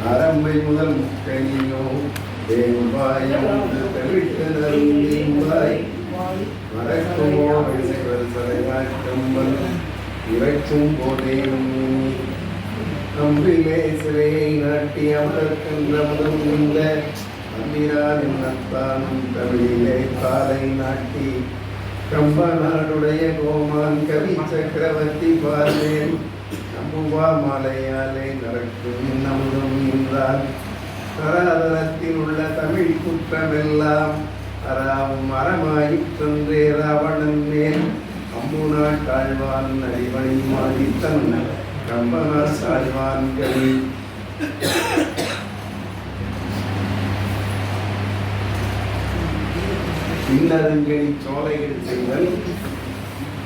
நரம்பை முதல் கையோ தேவாயம் தவிட்டதாய் மறக்குமோ வயசுகள் இறைக்கும் போதேனும் கம்பிலே சிறையை நாட்டி அமர்க்கின்றவனும் இந்த அம்பிரான் என்னத்தானும் தமிழிலே காலை நாட்டி. கம்ப நாடுடைய கோமான் கவி சக்கரவர்த்தி பார்வேன் நம்புவா மாலையாலே நடக்கும் நம்மும் என்றால் தராதரத்தில் உள்ள தமிழ் குற்றமெல்லாம் அறாவும் அறமாயிற்றென்றே ராவணன் மேல். அம்புனா தாழ்வான் அடிபணி மாதித்தன் கம்பனார் சாழ்வான் கவி பின்னருங்கடி சோலைகள் செய்தல்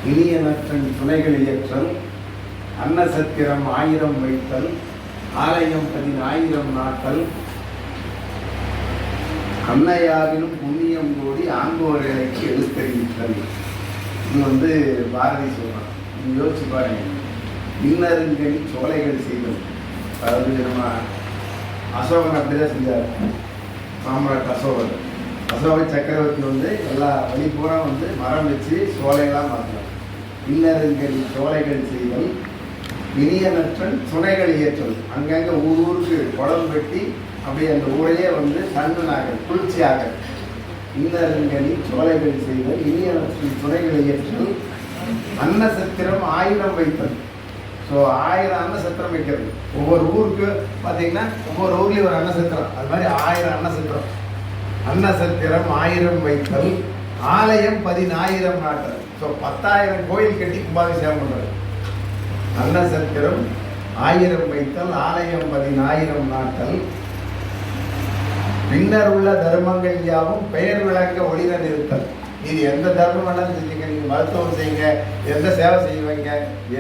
இனிய நற்றன் துணைகள் இயற்றல் அன்னசத்திரம் ஆயிரம் வைத்தல் ஆலயம் பதினாயிரம் நாட்கள் அன்னையாவிலும் புண்ணியம் கூடி ஆங்கோர் இலைக்கு எழுத்தறிவித்தல். இது வந்து பாரதி சொல்கிறான் நீங்கள் யோசிச்சு பாருங்க. இன்னருங்கடி சோலைகள் செய்தல். அதாவது நம்ம அசோகன் அப்படிதான் செஞ்சார். சாம்ராட் அசோகன். அசோக சக்கரவர்த்தி வந்து எல்லா வழி பூரா வந்து மரம் வச்சு சோலைகளாக மாற்றினார் இன்னருங்கடி சோலைகள் செய்தல். இனியனற்றன் துணைகள் இயற்றல் அங்கங்கே ஊர் ஊருக்கு உடம்பு வெட்டி அப்படியே அந்த ஊரையே வந்து தன்னனாக குளிர்ச்சியாக இன்னருங்கனி சோலைகள் செய்தல் இனியனற்றின் துணைகள் இயற்றல் அன்னசத்திரம் ஆயிரம் வைத்தல். ஸோ ஆயிரம் அன்னசத்திரம் வைக்கிறது. ஒவ்வொரு ஊருக்கு பார்த்தீங்கன்னா ஒவ்வொரு ஊர்லேயும் ஒரு அன்னசத்திரம் அது மாதிரி ஆயிரம் அன்னசத்திரம் அன்னசத்திரம் ஆயிரம் வைத்தல். ஆலயம் பதினாயிரம் நாட்டல் ஸோ பத்தாயிரம் கோயில் கட்டி கும்பாபிஷேகம் பண்ணுறது அன்னசத்திரம் ஆயிரம் வைத்தல் ஆலயம் பதினாயிரம் நாட்டல். பின்னர் உள்ள தர்மங்கள் யாவும் பெயர் விளங்க ஒளிர நிறுத்தல். இது எந்த தர்மம் வேணாலும் செஞ்சுங்க. நீங்கள் மருத்துவம் செய்யுங்க. எந்த சேவை செய்வீங்க?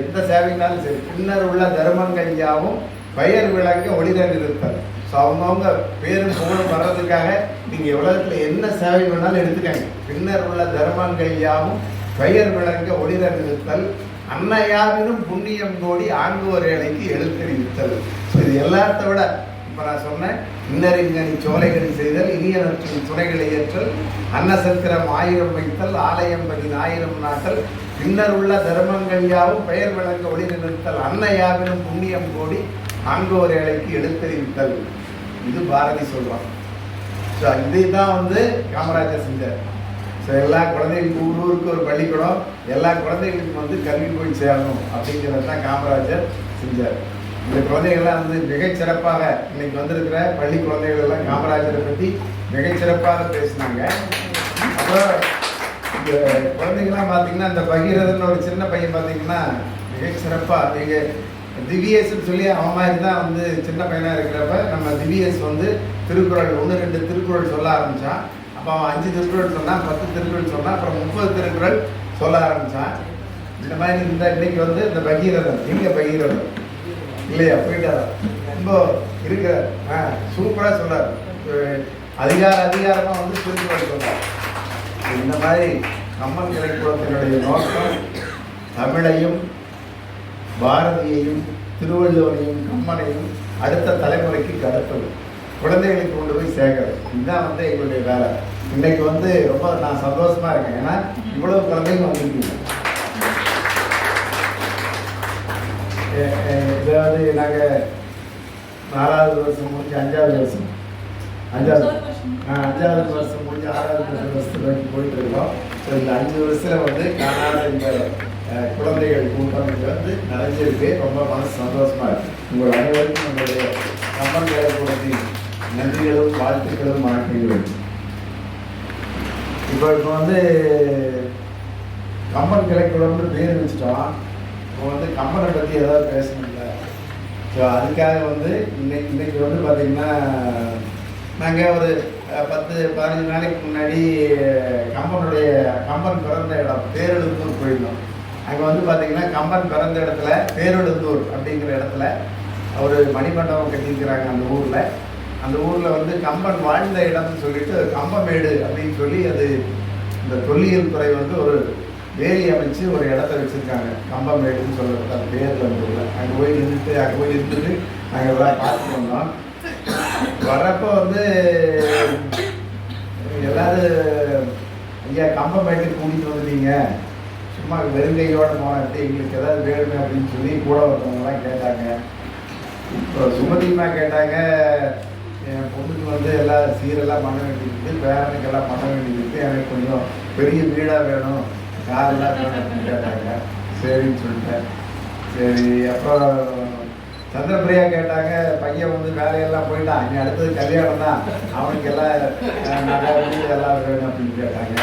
எந்த சேவைனாலும் சரி. பின்னர் உள்ள தர்மங்கள் யாவும் பெயர் விளங்க ஒளிர நிறுத்தல். ஸோ அவங்கவுங்க பேரும் புகழும் வர்றதுக்காக நீங்கள் உலகத்தில் என்ன சேவை வேணாலும் எடுத்துக்கங்க. பின்னர் உள்ள தர்மங்கள் யாவும் பெயர் விளங்க ஒளிர நிறுத்தல். அன்னையாவினும் புண்ணியம் கோடி ஆங்குவோர் ஏழைக்கு எழுத்தறிவித்தல் ஸோ இது எல்லாத்த விட இப்போ நான் சொன்னேன் இன்னறிஞனி சோலைகளை செய்தல் இனியனற்றின் துணைகளை ஏற்றல் அன்னசத்திரம் ஆயிரம் வைத்தல் ஆலயம் பதினாயிரம் நாட்டல் பின்னர் உள்ள தர்மங்கள் யாவும் பெயர் விளங்க ஒளி நிறுத்தல் அன்னையாவினும் புண்ணியம் கோடி ஆங்கோர் ஏழைக்கு எடுத்தறிவித்தல் இது பாரதி சொல்கிறான் ஸோ இதை தான் வந்து காமராஜர் செஞ்சார். ஸோ எல்லா குழந்தைகளுக்கும் ஊர் ஊருக்கு ஒரு பள்ளிக்கூடம். எல்லா குழந்தைகளுக்கும் வந்து கல்வி போய் சேரணும் அப்படிங்கிறது தான் காமராஜர் செஞ்சார். இந்த குழந்தைகள்லாம் வந்து மிகச்சிறப்பாக இன்னைக்கு வந்திருக்கிற பள்ளி குழந்தைகள் எல்லாம் காமராஜரை பற்றி மிகச்சிறப்பாக பேசினாங்க. அப்புறம் இந்த குழந்தைங்கள்லாம் பார்த்தீங்கன்னா இந்த பகீரதன் ஒரு சின்ன பையன் பார்த்தீங்கன்னா மிகச்சிறப்பாக நீங்கள் திவ்யஸ்ன்னு சொல்லி அவன் மாதிரி தான் வந்து சின்ன பையனாக இருக்கிறப்ப நம்ம திவ்யேஸ் வந்து திருக்குறள் ஒன்று ரெண்டு திருக்குறள் சொல்ல ஆரம்பித்தான் அப்போ அவன் அஞ்சு திருக்குறள் சொன்னால் பத்து திருக்குறள் சொன்னால் அப்புறம் முப்பது திருக்குறள் சொல்ல ஆரம்பித்தான் இந்த மாதிரி இந்த இன்னைக்கு வந்து இந்த பகீரதன் எங்கே பகீரதன். இல்லையா? போயிட்டாரா ரொம்ப இருக்கிற ஆ சூப்பராக சொல்கிறார் அதிகார அதிகாரமாக வந்து திருக்குறள் சொல்கிறார் இந்த மாதிரி அம்மன் கலைக்குளத்தினுடைய நோக்கம் தமிழையும் பாரதியையும் திருவள்ளுவரையும் கம்மனையும் அடுத்த தலைமுறைக்கு கடத்தவும் குழந்தைகளுக்கு கொண்டு போய் சேர்க்கறது. இதுதான் வந்து எங்களுடைய வேலை. இன்னைக்கு வந்து ரொம்ப நான் சந்தோஷமா இருக்கேன். ஏன்னா இவ்வளவு குழந்தைங்க வந்திருக்கீங்க. இதாவது நாங்கள் நாலாவது வருஷம் முடிஞ்சு அஞ்சாவது வருஷம். அஞ்சாவது அஞ்சாவது வருஷம் முடிஞ்சு ஆறாவது வருஷம் வருஷத்துல நோக்கி போயிட்டு இருக்கோம். ஸோ இந்த அஞ்சு வருஷத்துல வந்து காணாத இந்த குழந்தைகள் கூட்டம் இங்கே வந்து நிறைஞ்சிருக்கு. ரொம்ப மனசு சந்தோஷமா இருக்கு. உங்கள் அனைவருக்கும் நம்மளுடைய கம்பன் கூடத்தின் நன்றிகளும் வாழ்த்துக்களும் வாழ்க்கைகளும் இப்போ இப்போ வந்து கம்பன் கிளைக்குளம்னு பேர் வச்சுட்டோம். இப்போ வந்து கம்பனை பற்றி ஏதாவது பேசணும்ல. ஸோ அதுக்காக வந்து இன்னைக்கு இன்னைக்கு வந்து பார்த்திங்கன்னா நாங்கள் ஒரு பத்து பதினஞ்சு நாளைக்கு முன்னாடி கம்பனுடைய கம்பன் பிறந்த இடம் பேரெழுந்தூர் போயிருந்தோம். அங்கே வந்து பார்த்திங்கன்னா கம்பன் பிறந்த இடத்துல பேரெழுந்தூர் அப்படிங்கிற இடத்துல ஒரு மணிமண்டபம் கட்டியிருக்கிறாங்க அந்த ஊரில். அந்த ஊரில் வந்து கம்பன் வாழ்ந்த இடம்னு சொல்லிட்டு கம்பமேடு அப்படின்னு சொல்லி அது இந்த தொல்லியல் துறை வந்து ஒரு வேலி அமைச்சு ஒரு இடத்த வச்சுருக்காங்க. கம்பமேடுன்னு சொல்லப்பட்ட அந்த பேரில் அந்த ஊரில் அங்கே போய் நின்றுட்டு அங்கே போய் நின்றுட்டு நாங்கள் எல்லாம் பார்த்து வந்தோம். வரப்போ வந்து எல்லோரும் ஐயா கம்பமேட்டுக்கு கூட்டிகிட்டு வந்துட்டீங்க. சும்மா வெறுங்கையோட போனது எங்களுக்கு ஏதாவது வேணுமே? அப்படின்னு சொல்லி கூட ஒருத்தவங்கலாம் கேட்டாங்க. இப்போ சுமதிமா கேட்டாங்க என் பொண்ணுக்கு வந்து எல்லாம் சீரெல்லாம் பண்ண வேண்டியிருக்கு பேரனுக்கு எல்லாம் பண்ண வேண்டியிருக்கு. எனக்கு கொஞ்சம் பெரிய வீடாக வேணும். காரெல்லாம் வேணும் அப்படின்னு கேட்டாங்க. சரின்னு சொல்லிட்டேன். சரி அப்புறம் சந்திரபிரியா கேட்டாங்க பையன் வந்து வேலையெல்லாம் போயிட்டான். இனி அடுத்தது கல்யாணம் தான். அவனுக்கு எல்லாம் நல்லா வீடு எல்லாம் வேணும் அப்படின்னு கேட்டாங்க.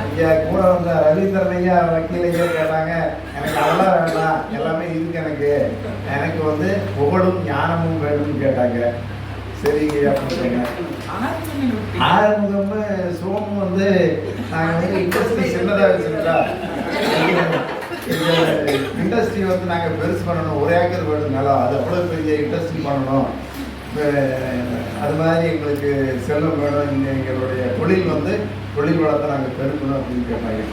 ஐயா கூட வந்த ரவீந்திரன் ஐயா வக்கீல் கேட்டாங்க. எனக்கு அதெல்லாம் வேண்டாம். எல்லாமே இருக்கு எனக்கு. எனக்கு வந்து புகழும் ஞானமும் வேணும்னு கேட்டாங்க. சரி அப்படின்னு ஆறுமுகம் சோமு வந்து நாங்கள் வந்து இண்டஸ்ட்ரி சின்னதாக வச்சுருக்கா இண்டஸ்ட்ரி வந்து நாங்கள் பெருசு பண்ணணும். ஒரே ஏக்கர் வேணும் நிலம் அது அவ்வளோ பெரிய இண்டஸ்ட்ரி பண்ணணும். அது மாதிரி எங்களுக்கு செல்வம் வேணும். எங்களுடைய தொழில் வந்து தொழில் வளத்தை நாங்கள் பெருக்கணும் அப்படின்னு கேட்டாங்க.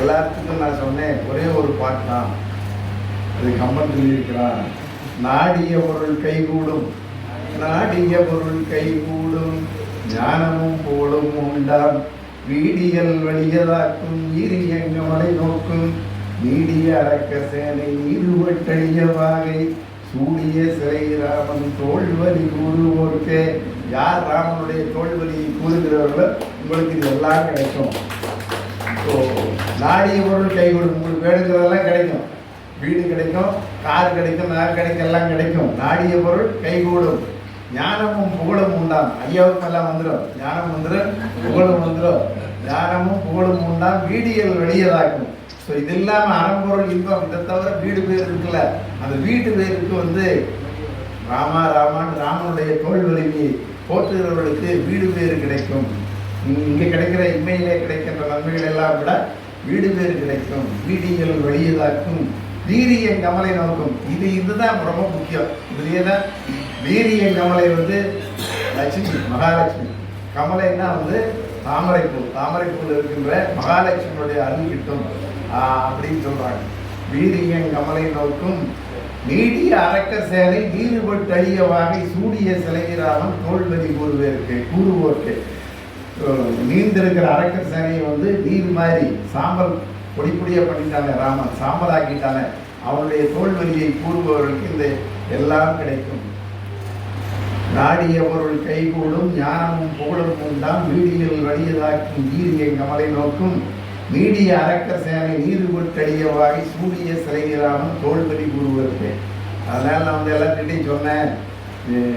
எல்லாத்துக்கும் நான் சொன்னேன். ஒரே ஒரு பாட்டு தான். அது கம்பன் சொல்லியிருக்கிறான் நாடிய பொருள் கைகூடும். நாடிய பொருள் கைகூடும் ஞானமும் போலும் உண்டாம். வீடியல் வழியதாக்கும் ஈரியங்கமலை நோக்கும். நீடிய அரக்க சேனை நீருவட்டழிய வாகை. சூடிய சிலை ராமன் தோல்வலி கூறுவோர்க்கே. யார் ராமனுடைய தோல்வலியை கூறுகிறவர்களோ உங்களுக்கு இது எல்லாம் கிடைக்கும். ஸோ நாடிய பொருள் கை கொடுக்கும் உங்களுக்கு வேணுங்கிறதெல்லாம் கிடைக்கும். வீடு கிடைக்கும் கார் கிடைக்கும் நகை கிடைக்கும் எல்லாம் கிடைக்கும். நாடிய பொருள் கைகூடும். ஞானமும் புகழும் உண்டாம். ஐயாவுக்கு எல்லாம் வந்துடும் ஞானம் வந்துடும் புகழும் வந்துடும் ஞானமும் புகழும் உண்டாம். வீடியல் வெளியதாக்கும் ஸோ இது இல்லாமல் அறம்பொருள் இன்பம். இதை தவிர வீடு பேர் இருக்குல்ல? அந்த வீட்டு பேருக்கு வந்து ராமா ராமான் ராமனுடைய தோல் வலிமையை போற்றுகிறவர்களுக்கு வீடு பேர் கிடைக்கும். இங்கே கிடைக்கிற இம்மையிலே கிடைக்கின்ற நன்மைகள் எல்லாம் விட வீடு பேர் கிடைக்கும். வீடியல் வெளியதாக்கும். வீரியம் கமலை நோக்கும். இது இதுதான் ரொம்ப முக்கியம். இதுலேயே தான் வீரியம் கமலை வந்து லட்சுமி மகாலட்சுமி. கமலைன்னா வந்து தாமரைப்பூ தாமரைப்பூவில் இருக்கின்ற மகாலட்சுமியுடைய அருள் கிட்டும் அப்படின்னு சொல்கிறாங்க வீரியன் கமலை நோக்கும் நீடிய அரக்க சேலை நீருபட்டு அழிய வாகை சூடிய சிலையிராமன் தோல்வதி கூறுவேற்கு கூறுவோர்க்கு. நீந்திருக்கிற அரக்க சேனையை வந்து நீர் மாதிரி சாம்பல் பொடி பொடியாக பண்ணிட்டாங்க ராமன் சாம்பல் ஆக்கிட்டாங்க அவனுடைய தோல்வலியை கூறுபவர்களுக்கு இந்த எல்லாம் கிடைக்கும். நாடிய பொருள் கைகூடும் ஞானமும் புகழும் உண்டாம் வீடியில் வழியதாக்கும் வீரிய கமலை நோக்கும். மீடிய அரக்க சேனை நீர்பட்டடிய வாகி சூடிய சிலைகிறாமன் தோல்படி கூறுவதற்கு. அதனால் நான் வந்து எல்லாத்திட்டையும் சொன்னேன்.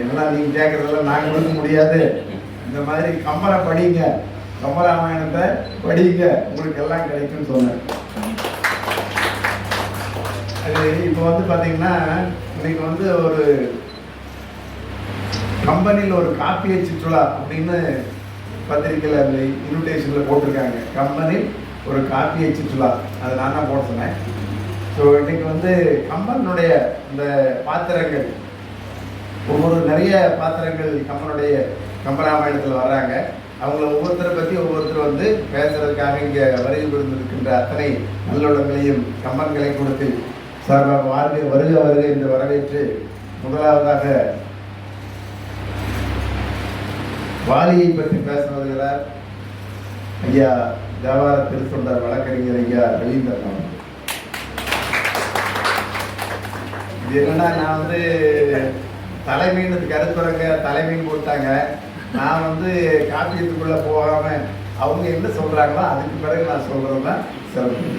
எல்லாம் நீங்கள் கேட்குறதெல்லாம் நாங்கள் கொடுக்க முடியாது. இந்த மாதிரி கம்பரை படிங்க. கம்பராமாயணத்தை படிங்க. உங்களுக்கு எல்லாம் கிடைக்கும்னு சொன்னேன். அது இப்போ வந்து பார்த்தீங்கன்னா இன்னைக்கு வந்து ஒரு கம்பெனியில் ஒரு காப்பியை சுற்றுலா அப்படின்னு பத்திரிக்கையில் அந்த இன்விடேஷனில் போட்டிருக்காங்க. கம்பெனியில் ஒரு காப்பியை சுற்றுலா. அதை நான் தான் போட சொன்னேன். ஸோ இன்றைக்கி வந்து கம்பனுடைய இந்த பாத்திரங்கள் ஒவ்வொரு நிறைய பாத்திரங்கள் கம்பனுடைய கம்பராமாயணத்தில் வர்றாங்க. அவங்கள ஒவ்வொருத்தரை பற்றி ஒவ்வொருத்தர் வந்து பேசுறதுக்காக இங்கே வருகை புரிந்திருக்கின்ற அத்தனை நல்லுள்ளங்களையும் கம்பன்களை கொடுத்து சார்பாக வாழ்க வருக வருக என்று வரவேற்று முதலாவதாக வாலியை பற்றி பேச ஐயா தேவார திருத்தொண்டர் வழக்கறிஞர் ஐயா ரவீந்திரன் இது என்னன்னா நான் வந்து தலைமீன் கருத்துறங்க தலைமீன் போட்டாங்க. நான் வந்து காப்பியத்துக்குள்ள போகாம அவங்க என்ன சொல்றாங்களோ அதுக்கு பிறகு நான் சொல்றது தான் சிறப்பு.